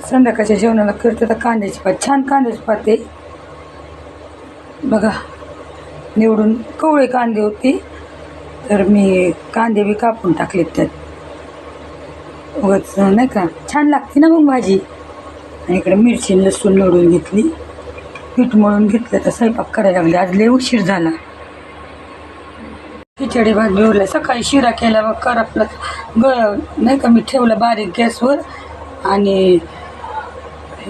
संध्याकाळच्या जेवणाला करते. तर कांद्याची पात छान कांद्याची पात आहे. बघा निवडून कवळे कांदे होते. तर मी कांदे बी कापून टाकले त्यात. उगाच नाही का छान लागते ना मग भाजी. आणि इकडे मिरची लसूण लोडून घेतली. पीठ मळून घेतलं तर स्वयंपाक करायला लागले. आज लय उशीर झाला. खिचडी भात बिवला सकाळी शिरा केला मग करपला ग नाही का मी ठेवलं बारीक गॅसवर. आणि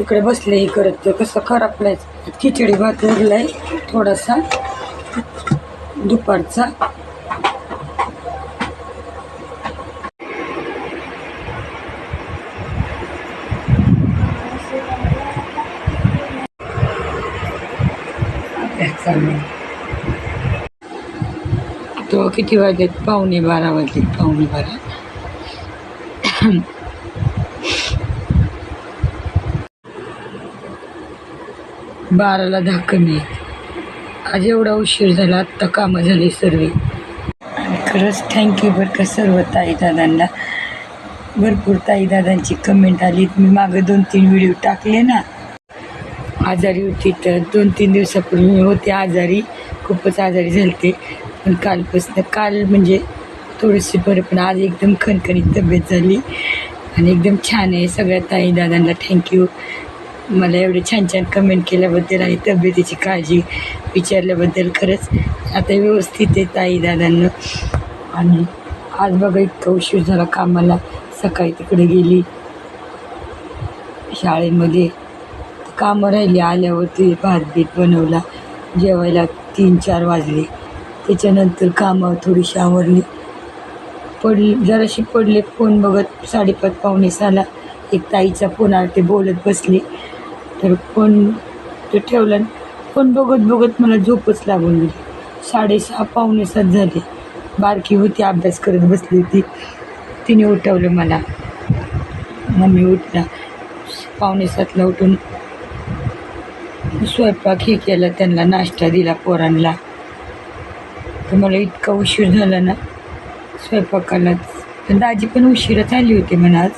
इकडे बसले हे करत ते कसं करपलाय खिचडी भात उरलाय थोडासा. दुपारचा. तो किती वाजलेत पावणे बारा वाजलेत पावणे बारा. बाराला दहा कमी आज एवढा उशीर झाला आत्ता कामं झाली सर्व. आणि खरंच थँक्यू बरं का सर्व ताई दादांना भरपूर ताई दादांची कमेंट आली मी मागं दोन तीन व्हिडिओ टाकले ना. आजारी होती तर दोन तीन दिवसापूर्वी मी होते आजारी. खूपच आजारी झालते. पण कालपासून काल म्हणजे थोडीशी बरं पण आज एकदम खणखणीत तब्येत झाली. आणि एकदम छान आहे सगळ्या ताई दादांना थँक्यू मला एवढे छान छान कमेंट केल्याबद्दल आणि तब्येतीची काळजी विचारल्याबद्दल खरंच आता व्यवस्थित आहे ताई दादांना. आणि आज बघा इतका उशीर झाला कामाला. सकाळी तिकडे गेली शाळेमध्ये. कामं राहिली आल्यावरती भात बीत बनवला. जेवायला तीन चार वाजले. त्याच्यानंतर कामं थोडीशी आवरली. पडली जराशी पडले. फोन बघत साडेपाच पावणे साला एक ताईचा फोन आला ते बोलत बसले. तर फोन ते ठेवला फोन बघत बघत मला झोपच लागून गेली. साडेसहा पावणे सात झाले. बारकी होती अभ्यास करत बसली होती. तिने उठवलं मला. मम्मी उठला. पावणे सातला उठून स्वयंपाक हे केला. त्यांना नाश्ता दिला पोरांना. तर मला इतका उशीर झाला ना. स्वयंपाकाला पण दाजी पण उशिराच आली होती म्हणा आज.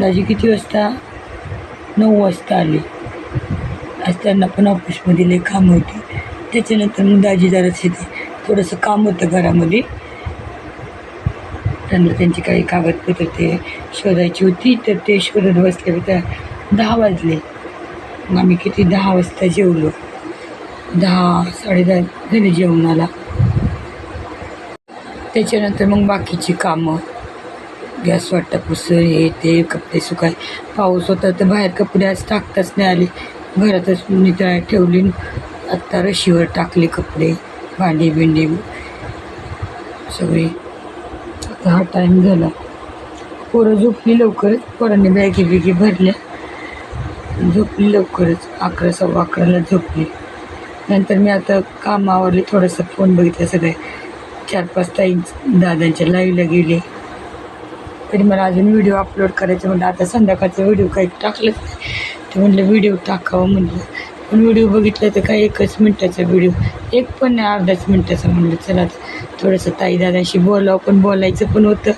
दाजी किती वाजता नऊ वाजता आले. आज त्यांना पण ऑफिसमध्ये लई काम होती. त्याच्यानंतर मग दाजी जरा येते थोडंसं काम होतं घरामध्ये. त्यांना त्यांची काही कागदपत्र ते शोधायची होती तर ते शोधत बसले तर दहा वाजले. मग आम्ही किती दहा वाजता जेवलो. दहा साडेदहा झाले जेवणाला. त्याच्यानंतर मग बाकीची कामं. गॅस वाटतं पुसं हे ते कपडे सुकाय पाऊस होता तर बाहेर कपडे आज टाकताच नाही आले. घरातच नितळ्या ठेवली. आत्ता रशीवर टाकले कपडे भांडी बिंडी सगळे. आता हा टाईम झाला. पोरं झोपली लवकरच. पोरांनी बॅगी बिगी भरल्या. झोपली लवकरच. अकरा सव्वा अकराला झोपली. नंतर मी आता कामावरले थोडंसं फोन बघितला सगळे. चार पाच ताई दादांच्या लाईव्हला गेले. तरी मला अजून व्हिडिओ अपलोड करायचं म्हटलं आता संध्याकाळचा व्हिडिओ काही टाकलंच नाही. ते म्हटलं व्हिडिओ टाकावं म्हणलं. पण व्हिडिओ बघितलं तर काही एकच मिनटाचा व्हिडिओ एक पण नाही अर्धाच मिनटाचा म्हणलं चला थोडंसं ताईदादांशी बोलावं. पण बोलायचं पण होतं.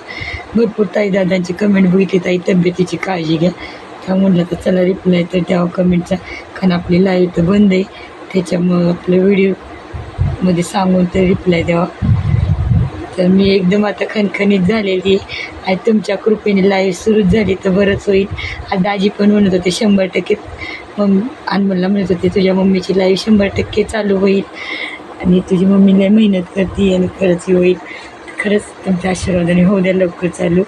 भरपूर ताईदादांची कमेंट बघितली. ताई तब्येतीची काळजी घ्या. त्या म्हणलं तर चला रिप्लाय तर द्यावं कमेंटचा कारण आपली लाईव्ह तर बंद आहे. त्याच्यामुळं आपलं व्हिडिओमध्ये सांगून तर रिप्लाय द्यावा. तर मी एकदम आता खणखणीत झालेली आणि तुमच्या कृपेने लाईव्ह सुरूच झाली तर बरंच होईल. आज दाजी पण म्हणत होते शंभर टक्के मग अनमोलला म्हणत होते तुझ्या मम्मीची लाईव्ह शंभर टक्के चालू होईल. आणि तुझी मम्मी लय मेहनत करते आणि खरंच होईल. खरंच तुमच्या आशीर्वादाने होऊ द्या लवकर चालू.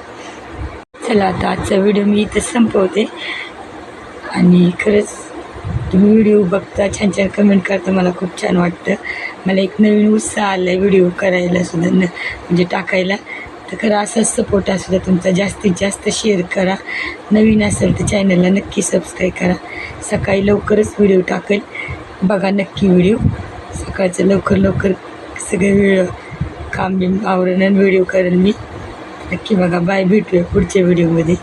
चला आता आजचा व्हिडिओ मी इथं संपवते. आणि खरंच तुम्ही व्हिडिओ बघता छान छान कमेंट करता मला खूप छान वाटतं. मला एक नवीन उत्साह आला आहे व्हिडिओ करायला सुद्धा न म्हणजे टाकायला. तर खरं असाच सपोर्ट असू द्या तुमचा. जास्तीत जास्त शेअर करा. नवीन असेल तर चॅनलला नक्की सबस्क्राईब करा. सकाळी लवकरच व्हिडिओ टाकेल. बघा नक्की व्हिडिओ सकाळचं लवकर लवकर सगळे वेळ काम बिम आवरण व्हिडिओ करेन मी. नक्की बघा. बाय भेटूया पुढच्या व्हिडिओमध्ये